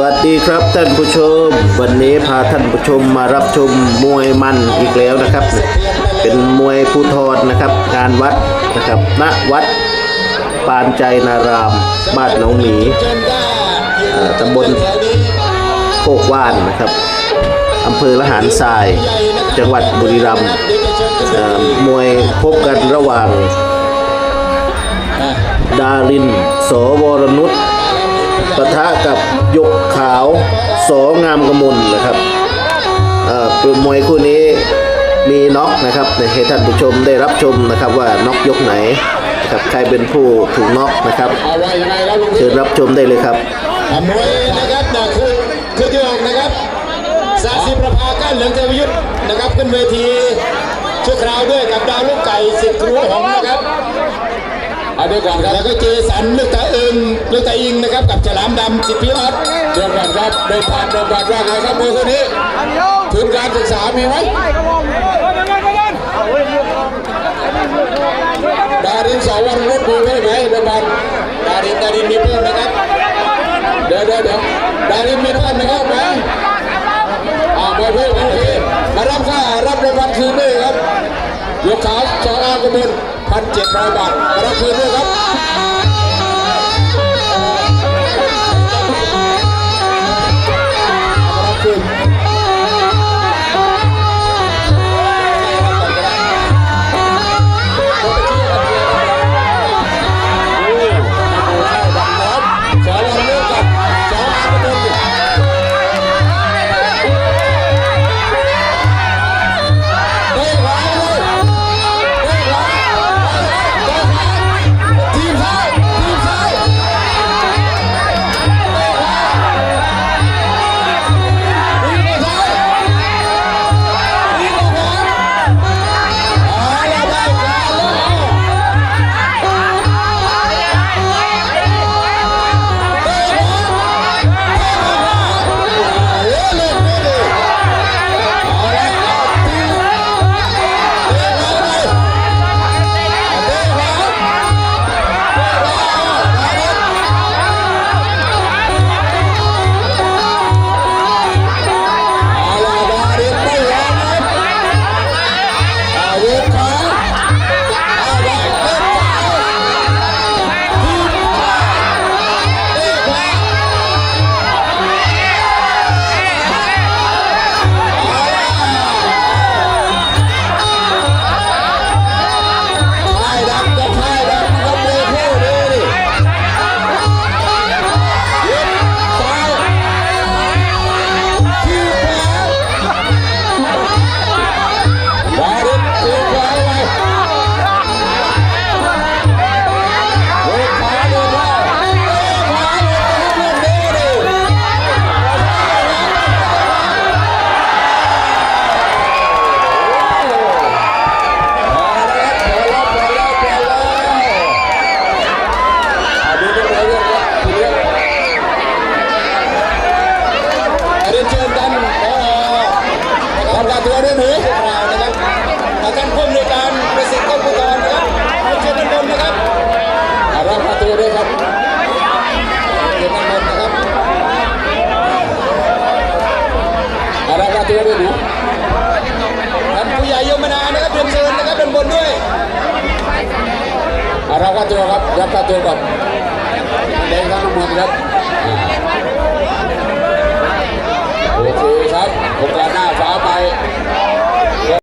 วัสดีครับท่านผู้ชม วันนี้พาท่านผู้ชมมารับชมมวยมันอีกแล้วนะครับ เป็นมวยภูทรนะครับงานวัดนะครับณวัดปานใจนารามบ้านหนองหมีตำบลโคกว่านนะครับอำเภอละหารทราย จังหวัดบุรีรัมย์มวยพบกันระหว่าง ดารินสวรนุช ปะทะกับยกขาวสงามกมลนะครับอ่อเป็นมวยคู่นี้มีน็อกนะครับให้ท่านผู้ชมได้รับชมนะครับว่าน็อกยกไหนนะครับใครเป็นผู้ถูกน็อกนะครับเอาไว้ยังไงแล้วลุงเชิญรับชมได้เลยครับมวยนะครับนะคือคือที่ออกนะครับสาสิประภาก้านเหลืองเทวยุทธ์นะครับขึ้นเวทีชั่วคราวด้วยกับดาวลูกไก่สิทธิ์ครูหงนะครับเอาเดี๋ยก่อนครับแล้วก็เจสันลึกตา เอิงลึกตาอิงนะครับกับฉลามดำสิพิออสเดี๋ยวก่อนครับเดินผ่านเดินผ่านว่าไงครับมวยคู่นี้ทุนการศึกษามีไหมดารินสองวันรถมีไหมไหมเดินผ่านดารินดารินมีเพิ่มนะครับเดี๋ยวเดี๋ยวเดี๋ยวดารินมีเพิ่มนะครับไหมอ่าไม่เพิ่มโอเคมารับค่ารับรางวัลคืนด้วยครับยกขาสองอากระบุนพันเจ็ดร้อยบาทมารับคืนด้วยครับ พักว่าตัวครับ รับการตัวกับเด็กทั้งหมดครับโอเคครับโอกาสหน้าฟ้าไป